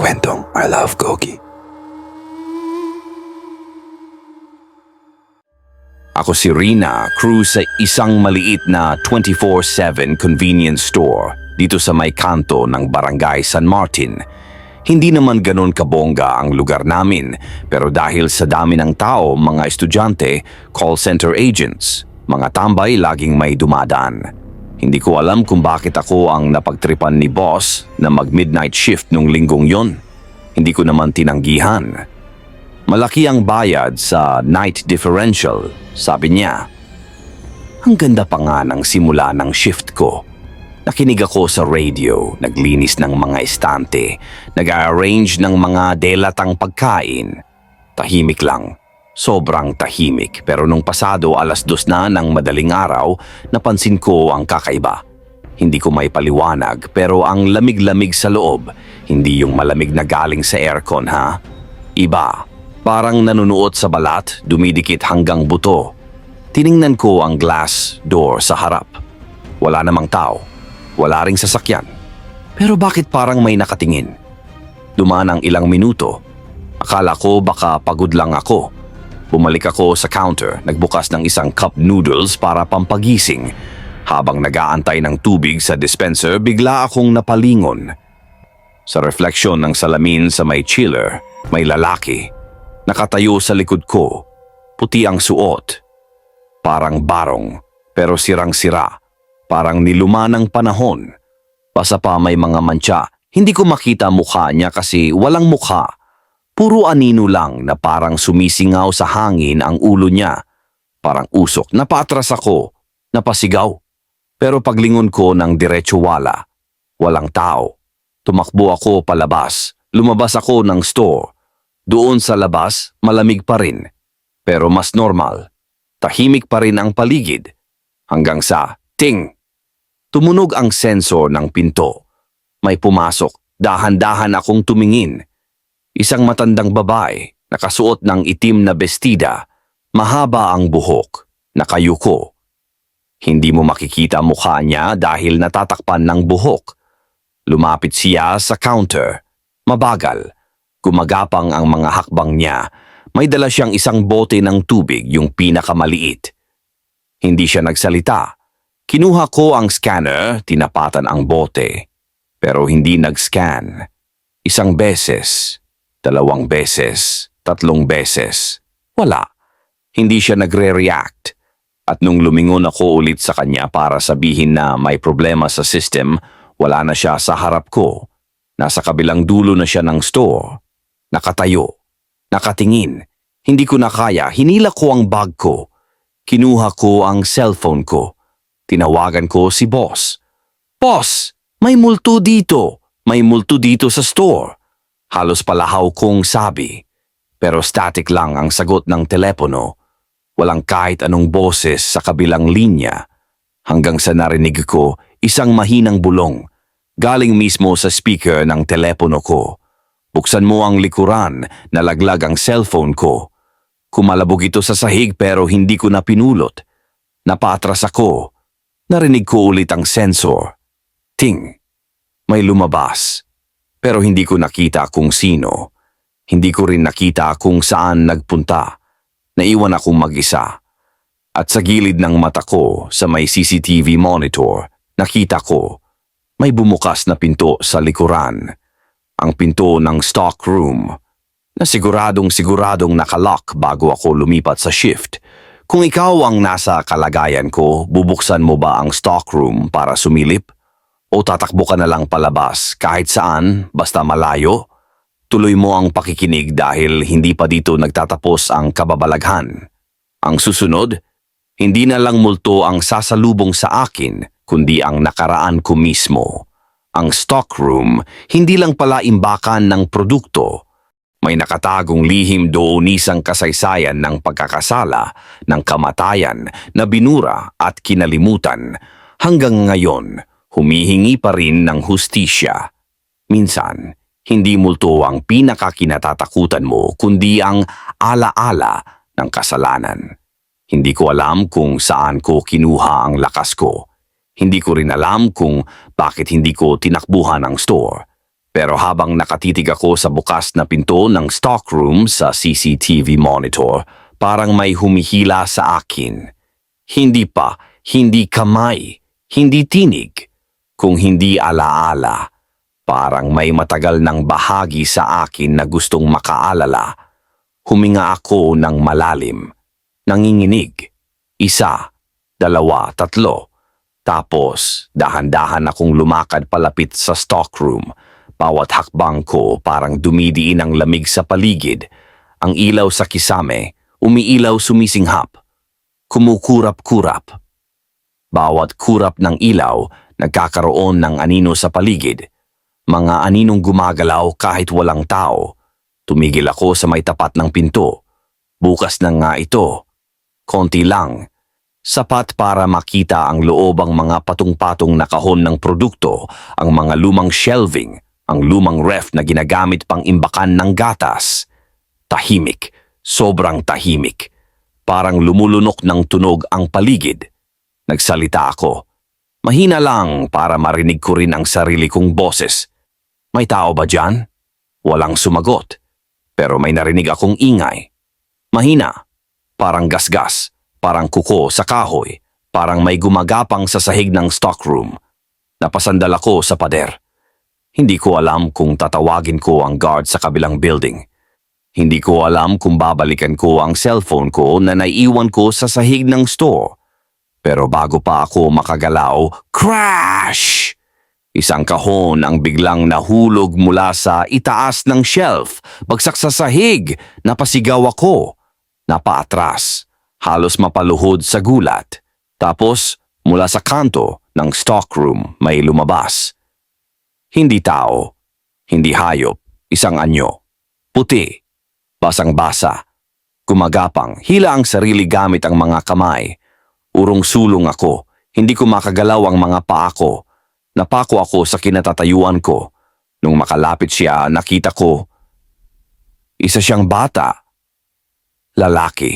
kwentong I Love Gogi. Ako si Rina, crew sa isang maliit na 24-7 convenience store dito sa may kanto ng Barangay San Martin. Hindi naman ganun kabongga ang lugar namin, pero dahil sa dami ng tao, mga estudyante, call center agents, mga tambay laging may dumadaan. Hindi ko alam kung bakit ako ang napagtripan ni boss na mag-midnight shift nung linggong yon. Hindi ko naman tinanggihan. Malaki ang bayad sa night differential, sabi niya. Ang ganda pa nga ng simula ng shift ko. Nakinig ako sa radio, naglinis ng mga estante, nag-arrange ng mga delatang pagkain. Tahimik lang. Sobrang tahimik pero nung pasado alas dos na ng madaling araw, napansin ko ang kakaiba. Hindi ko may paliwanag pero ang lamig-lamig sa loob, hindi yung malamig na galing sa aircon ha. Iba, parang nanunuot sa balat, dumidikit hanggang buto. Tiningnan ko ang glass door sa harap. Wala namang tao, wala ring sasakyan. Pero bakit parang may nakatingin? Dumaan ang ilang minuto. Akala ko baka pagod lang ako. Bumalik ako sa counter, nagbukas ng isang cup noodles para pampagising. Habang nagaantay ng tubig sa dispenser, bigla akong napalingon. Sa refleksyon ng salamin sa may chiller, may lalaki. Nakatayo sa likod ko. Puti ang suot. Parang barong, pero sirang-sira. Parang niluma ng panahon. Basta pa may mga mantsa. Hindi ko makita mukha niya kasi walang mukha. Puro anino lang na parang sumisingaw sa hangin ang ulo niya. Parang usok. Napaatras ako. Napasigaw. Pero paglingon ko ng diretso wala. Walang tao. Tumakbo ako palabas. Lumabas ako ng store. Doon sa labas, malamig pa rin. Pero mas normal. Tahimik pa rin ang paligid. Hanggang sa ting! Tumunog ang sensor ng pinto. May pumasok. Dahan-dahan akong tumingin. Isang matandang babae, nakasuot ng itim na bestida, mahaba ang buhok, nakayuko. Hindi mo makikita mukha niya dahil natatakpan ng buhok. Lumapit siya sa counter. Mabagal. Gumagapang ang mga hakbang niya. May dala siyang isang bote ng tubig, yung pinakamaliit. Hindi siya nagsalita. Kinuha ko ang scanner, tinapatan ang bote. Pero hindi nag-scan. Isang beses, dalawang beses, tatlong beses. Wala. Hindi siya nagre-react. At nung lumingon ako ulit sa kanya para sabihin na may problema sa system, wala na siya sa harap ko. Nasa kabilang dulo na siya ng store. Nakatayo. Nakatingin. Hindi ko na kaya. Hinila ko ang bag ko. Kinuha ko ang cellphone ko. Tinawagan ko si boss. Boss, may multo dito. May multo dito sa store. Halos palahaw kong sabi. Pero static lang ang sagot ng telepono. Walang kahit anong boses sa kabilang linya. Hanggang sa narinig ko isang mahinang bulong. Galing mismo sa speaker ng telepono ko. Buksan mo ang likuran, nalaglag ang cellphone ko. Kumalabog ito sa sahig pero hindi ko na pinulot. Napaatras ako. Narinig ko ulit ang sensor. Ting. May lumabas. Pero hindi ko nakita kung sino. Hindi ko rin nakita kung saan nagpunta. Naiwan akong mag-isa. At sa gilid ng mata ko sa may CCTV monitor, nakita ko may bumukas na pinto sa likuran. Ang pinto ng stock room na siguradong siguradong nakalock bago ako lumipat sa shift. Kung ikaw ang nasa kalagayan ko, bubuksan mo ba ang stock room para sumilip? O tatakbo ka na lang palabas kahit saan, basta malayo? Tuloy mo ang pakikinig dahil hindi pa dito nagtatapos ang kababalaghan. Ang susunod, hindi na lang multo ang sasalubong sa akin, kundi ang nakaraan ko mismo. Ang stockroom, hindi lang pala imbakan ng produkto. May nakatagong lihim doon isang kasaysayan ng pagkakasala, ng kamatayan na binura at kinalimutan. Hanggang ngayon, humihingi pa rin ng hustisya. Minsan, hindi multo ang pinakakinatatakutan mo kundi ang alaala ng kasalanan. Hindi ko alam kung saan ko kinuha ang lakas ko. Hindi ko rin alam kung bakit hindi ko tinakbuhan ang store. Pero habang nakatitig ako sa bukas na pinto ng stockroom sa CCTV monitor, parang may humihila sa akin. Hindi pa, hindi kamay, hindi tinig, kung hindi alaala. Parang may matagal ng bahagi sa akin na gustong makaalala. Huminga ako ng malalim. Nanginginig. Isa, dalawa, tatlo. Tapos, dahan-dahan akong lumakad palapit sa stockroom. Bawat hakbang ko parang dumidiin ang lamig sa paligid. Ang ilaw sa kisame, umiilaw sumisinghap. Kumukurap-kurap. Bawat kurap ng ilaw, nagkakaroon ng anino sa paligid. Mga aninong gumagalaw kahit walang tao. Tumigil ako sa may tapat ng pinto. Bukas na nga ito. Konti lang. Sapat para makita ang loob ang mga patong-patong na kahon ng produkto, ang mga lumang shelving, ang lumang ref na ginagamit pang imbakan ng gatas. Tahimik, sobrang tahimik. Parang lumulunok ng tunog ang paligid. Nagsalita ako. Mahina lang para marinig ko rin ang sarili kong boses. May tao ba dyan? Walang sumagot. Pero may narinig akong ingay. Mahina. Parang gasgas. Parang kuko sa kahoy. Parang may gumagapang sa sahig ng stockroom. Napasandal ako sa pader. Hindi ko alam kung tatawagin ko ang guard sa kabilang building. Hindi ko alam kung babalikan ko ang cellphone ko na naiiwan ko sa sahig ng store. Pero bago pa ako makagalaw, crash! Isang kahon ang biglang nahulog mula sa itaas ng shelf. Bagsak sa sahig, napasigaw ako. Napaatras, halos mapaluhod sa gulat. Tapos, mula sa kanto ng stockroom may lumabas. Hindi tao, hindi hayop, isang anyo. Puti, basang-basa, gumagapang, hila ang sarili gamit ang mga kamay. Urong-sulong ako, hindi ko makagalaw ang mga paa ko. Napako ako sa kinatatayuan ko. Nung makalapit siya, nakita ko, isa siyang bata. Lalaki,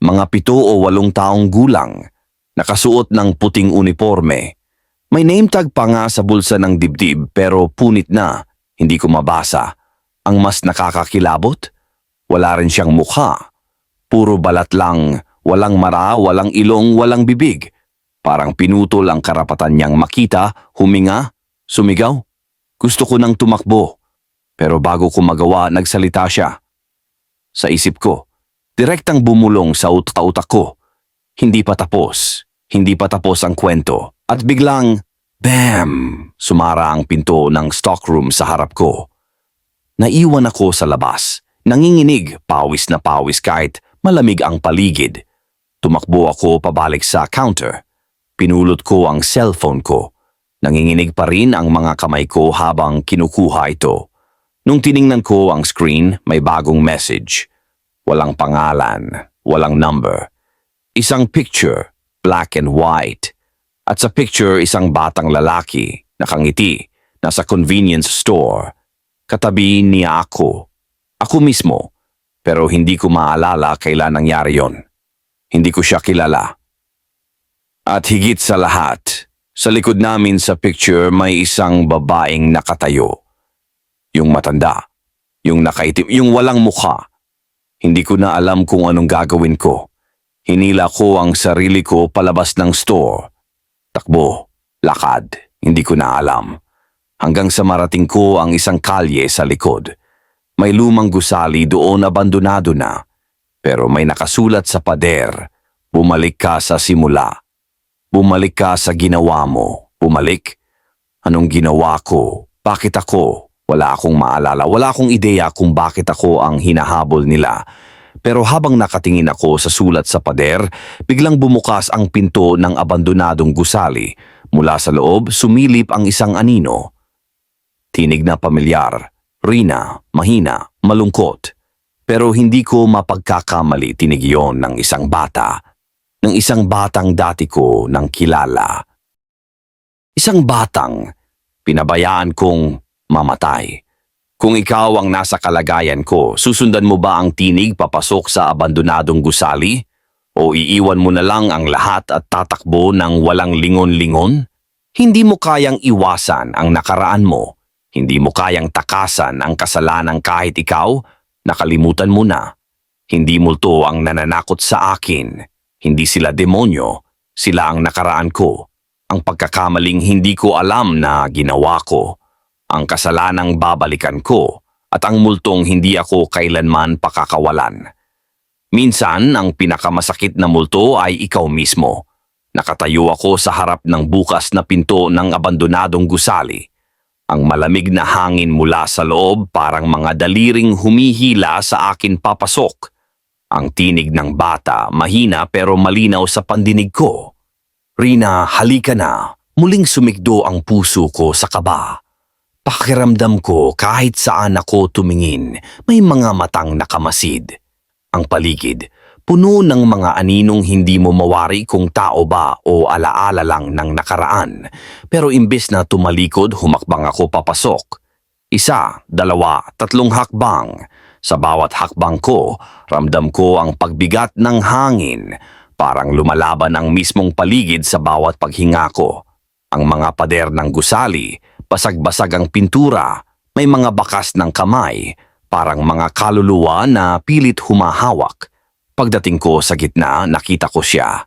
mga pito o walong taong gulang, nakasuot ng puting uniforme. May name tag pa nga sa bulsa ng dibdib pero punit na, hindi ko mabasa. Ang mas nakakakilabot? Wala rin siyang mukha. Puro balat lang, walang mara, walang ilong, walang bibig. Parang pinutol ang karapatan niyang makita, huminga, sumigaw. Gusto ko nang tumakbo. Pero bago ko magawa, nagsalita siya. Sa isip ko, direktang bumulong sa utak ko. Hindi pa tapos. Hindi pa tapos ang kwento. At biglang, BAM! Sumara ang pinto ng stockroom sa harap ko. Naiwan ako sa labas. Nanginginig, pawis na pawis kahit malamig ang paligid. Tumakbo ako pabalik sa counter. Pinulot ko ang cellphone ko. Nanginginig pa rin ang mga kamay ko habang kinukuha ito. Nung tiningnan ko ang screen, may bagong message. Walang pangalan, walang number. Isang picture, black and white. At sa picture, isang batang lalaki, nakangiti, nasa convenience store. Katabi niya ako. Ako mismo. Pero hindi ko maalala kailan nangyari yon. Hindi ko siya kilala. At higit sa lahat, sa likod namin sa picture may isang babaeng nakatayo. Yung matanda, yung nakaitim, yung walang mukha. Hindi ko na alam kung anong gagawin ko. Hinila ko ang sarili ko palabas ng store. Takbo, lakad, hindi ko na alam. Hanggang sa marating ko ang isang kalye sa likod. May lumang gusali doon abandonado na. Pero may nakasulat sa pader, bumalik ka sa simula. Bumalik ka sa ginawa mo. Bumalik? Anong ginawa ko? Bakit ako? Wala akong maalala. Wala akong ideya kung bakit ako ang hinahabol nila. Pero habang nakatingin ako sa sulat sa pader, biglang bumukas ang pinto ng abandonadong gusali. Mula sa loob, sumilip ang isang anino. Tinig na pamilyar, rina, mahina, malungkot. Pero hindi ko mapagkakamali tinig yon ng isang bata. Ng isang batang dati ko nang kilala. Isang batang pinabayaan kong mamatay. Kung ikaw ang nasa kalagayan ko, susundan mo ba ang tinig papasok sa abandonadong gusali? O iiwan mo na lang ang lahat at tatakbo ng walang lingon-lingon? Hindi mo kayang iwasan ang nakaraan mo. Hindi mo kayang takasan ang kasalanan kahit ikaw, nakalimutan mo na. Hindi multo ang nananakot sa akin. Hindi sila demonyo. Sila ang nakaraan ko. Ang pagkakamaling hindi ko alam na ginawa ko. Ang kasalanang babalikan ko. At ang multong hindi ako kailanman pakakawalan. Minsan, ang pinakamasakit na multo ay ikaw mismo. Nakatayo ako sa harap ng bukas na pinto ng abandonadong gusali. Ang malamig na hangin mula sa loob parang mga daliring humihila sa akin papasok. Ang tinig ng bata mahina pero malinaw sa pandinig ko. Rina, halika na. Muling sumikdo ang puso ko sa kaba. Pakiramdam ko kahit saan ako tumingin, may mga matang nakamasid. Ang paligid, puno ng mga aninong hindi mo mawari kung tao ba o alaala lang ng nakaraan. Pero imbes na tumalikod, humakbang ako papasok. Isa, dalawa, tatlong hakbang. Sa bawat hakbang ko, ramdam ko ang pagbigat ng hangin. Parang lumalaban ang mismong paligid sa bawat paghinga ko. Ang mga pader ng gusali, basag-basag ang pintura, may mga bakas ng kamay, parang mga kaluluwa na pilit humahawak. Pagdating ko sa gitna, nakita ko siya.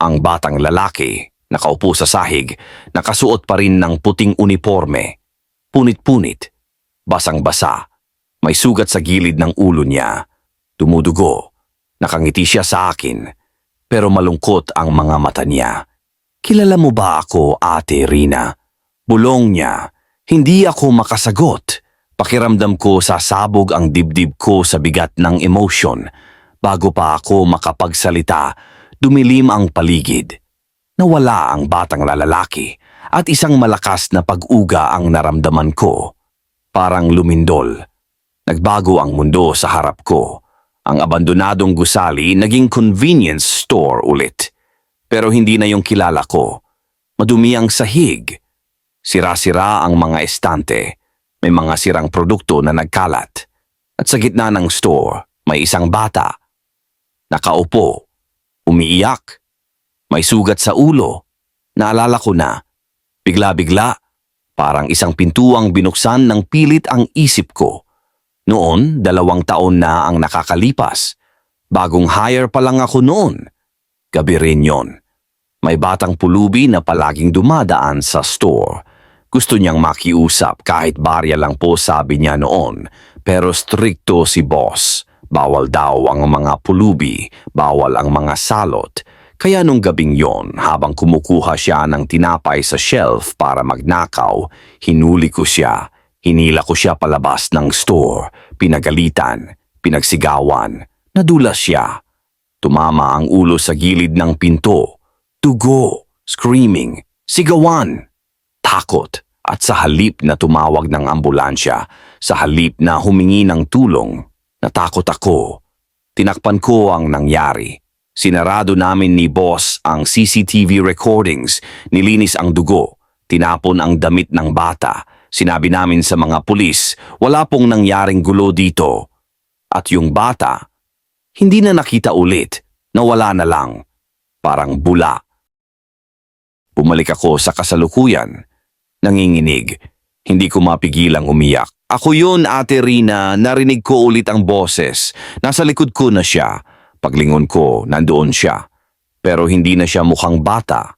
Ang batang lalaki, nakaupo sa sahig, nakasuot pa rin ng puting uniforme. Punit-punit, basang-basa, may sugat sa gilid ng ulo niya. Tumudugo, nakangiti siya sa akin, pero malungkot ang mga mata niya. Kilala mo ba ako, Ate Rina? Bulong niya, hindi ako makasagot. Pakiramdam ko sasabog ang dibdib ko sa bigat ng emosyon. Bago pa ako makapagsalita, dumilim ang paligid. Nawala ang batang lalaki at isang malakas na pag-uga ang naramdaman ko. Parang lumindol. Nagbago ang mundo sa harap ko. Ang abandonadong gusali naging convenience store ulit. Pero hindi na yung kilala ko. Madumi ang sahig. Sira-sira ang mga estante. May mga sirang produkto na nagkalat. At sa gitna ng store, may isang bata. Nakaupo. Umiiyak. May sugat sa ulo. Naalala ko na. Bigla-bigla, parang isang pintuang binuksan ng pilit ang isip ko. Noon, dalawang taon na ang nakakalipas. Bagong hire pa lang ako noon. Gabi rin yon. May batang pulubi na palaging dumadaan sa store. Gusto niyang makiusap kahit barya lang po sabi niya noon. Pero strikto si boss. Bawal daw ang mga pulubi, bawal ang mga salot. Kaya nung gabing yon, habang kumukuha siya ng tinapay sa shelf para magnakaw, hinuli ko siya. Hinila ko siya palabas ng store. Pinagalitan, pinagsigawan, nadulas siya. Tumama ang ulo sa gilid ng pinto. Tugo, screaming, sigawan, takot at sa halip na tumawag ng ambulansya, sa halip na humingi ng tulong, natakot ako. Tinakpan ko ang nangyari. Sinarado namin ni boss ang CCTV recordings, nilinis ang dugo, tinapon ang damit ng bata. Sinabi namin sa mga pulis, wala pong nangyaring gulo dito. At yung bata, hindi na nakita ulit, nawala na lang. Parang bula. Bumalik ako sa kasalukuyan. Nanginginig. Hindi ko mapigilang umiyak. Ako yun, Ate Rina. Narinig ko ulit ang boses. Nasa likod ko na siya. Paglingon ko, nandoon siya. Pero hindi na siya mukhang bata.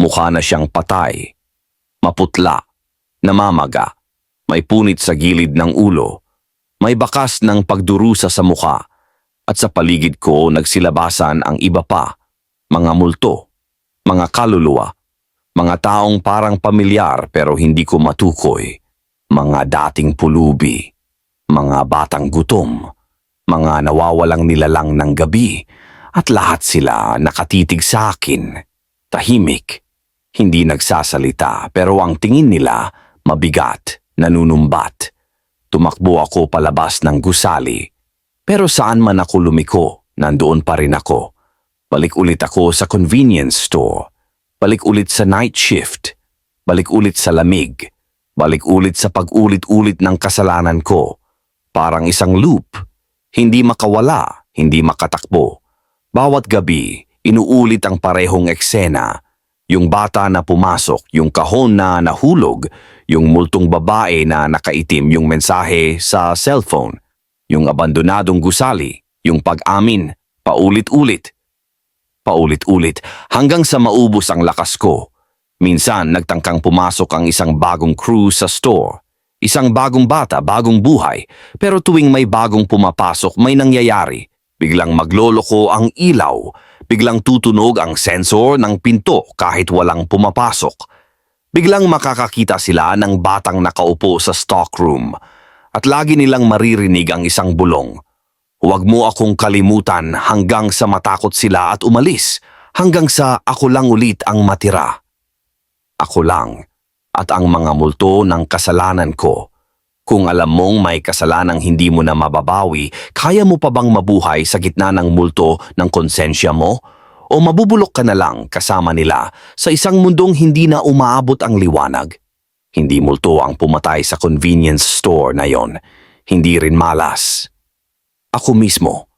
Mukha na siyang patay. Maputla. Namamaga. May punit sa gilid ng ulo. May bakas ng pagdurusa sa mukha. At sa paligid ko nagsilabasan ang iba pa. Mga multo. Mga kaluluwa. Mga taong parang pamilyar pero hindi ko matukoy. Mga dating pulubi. Mga batang gutom. Mga nawawalang nilalang ng gabi. At lahat sila nakatitig sa akin. Tahimik. Hindi nagsasalita pero ang tingin nila mabigat, nanunumbat. Tumakbo ako palabas ng gusali. Pero saan man ako lumiko, nandoon pa rin ako. Balik ulit ako sa convenience store. Balik ulit sa night shift. Balik ulit sa lamig. Balik ulit sa pag-ulit-ulit ng kasalanan ko. Parang isang loop. Hindi makawala, hindi makatakbo. Bawat gabi, inuulit ang parehong eksena. Yung bata na pumasok, yung kahon na nahulog, yung multong babae na nakaitim yung mensahe sa cellphone, yung abandonadong gusali, yung pag-amin, paulit-ulit. Paulit-ulit hanggang sa maubos ang lakas ko. Minsan nagtangkang pumasok ang isang bagong crew sa store. Isang bagong bata, bagong buhay. Pero tuwing may bagong pumapasok, may nangyayari. Biglang magloloko ang ilaw. Biglang tutunog ang sensor ng pinto kahit walang pumapasok. Biglang makakakita sila ng batang nakaupo sa stockroom. At lagi nilang maririnig ang isang bulong. Huwag mo akong kalimutan hanggang sa matakot sila at umalis. Hanggang sa ako lang ulit ang matira. Ako lang at ang mga multo ng kasalanan ko. Kung alam mong may kasalanang hindi mo na mababawi, kaya mo pa bang mabuhay sa gitna ng multo ng konsensya mo? O mabubulok ka na lang kasama nila sa isang mundong hindi na umaabot ang liwanag? Hindi multo ang pumatay sa convenience store na yon. Hindi rin malas. Ako mismo.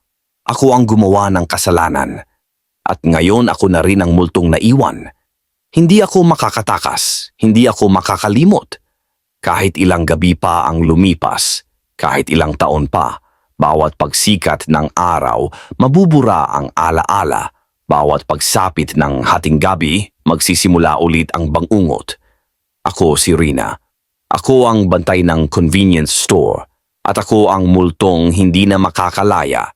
Ako ang gumawa ng kasalanan. At ngayon ako na rin ang multong naiwan. Hindi ako makakatakas, hindi ako makakalimot. Kahit ilang gabi pa ang lumipas, kahit ilang taon pa, bawat pagsikat ng araw, mabubura ang alaala. Bawat pagsapit ng hating gabi, magsisimula ulit ang bangungot. Ako si Rina. Ako ang bantay ng convenience store. At ako ang multong hindi na makakalaya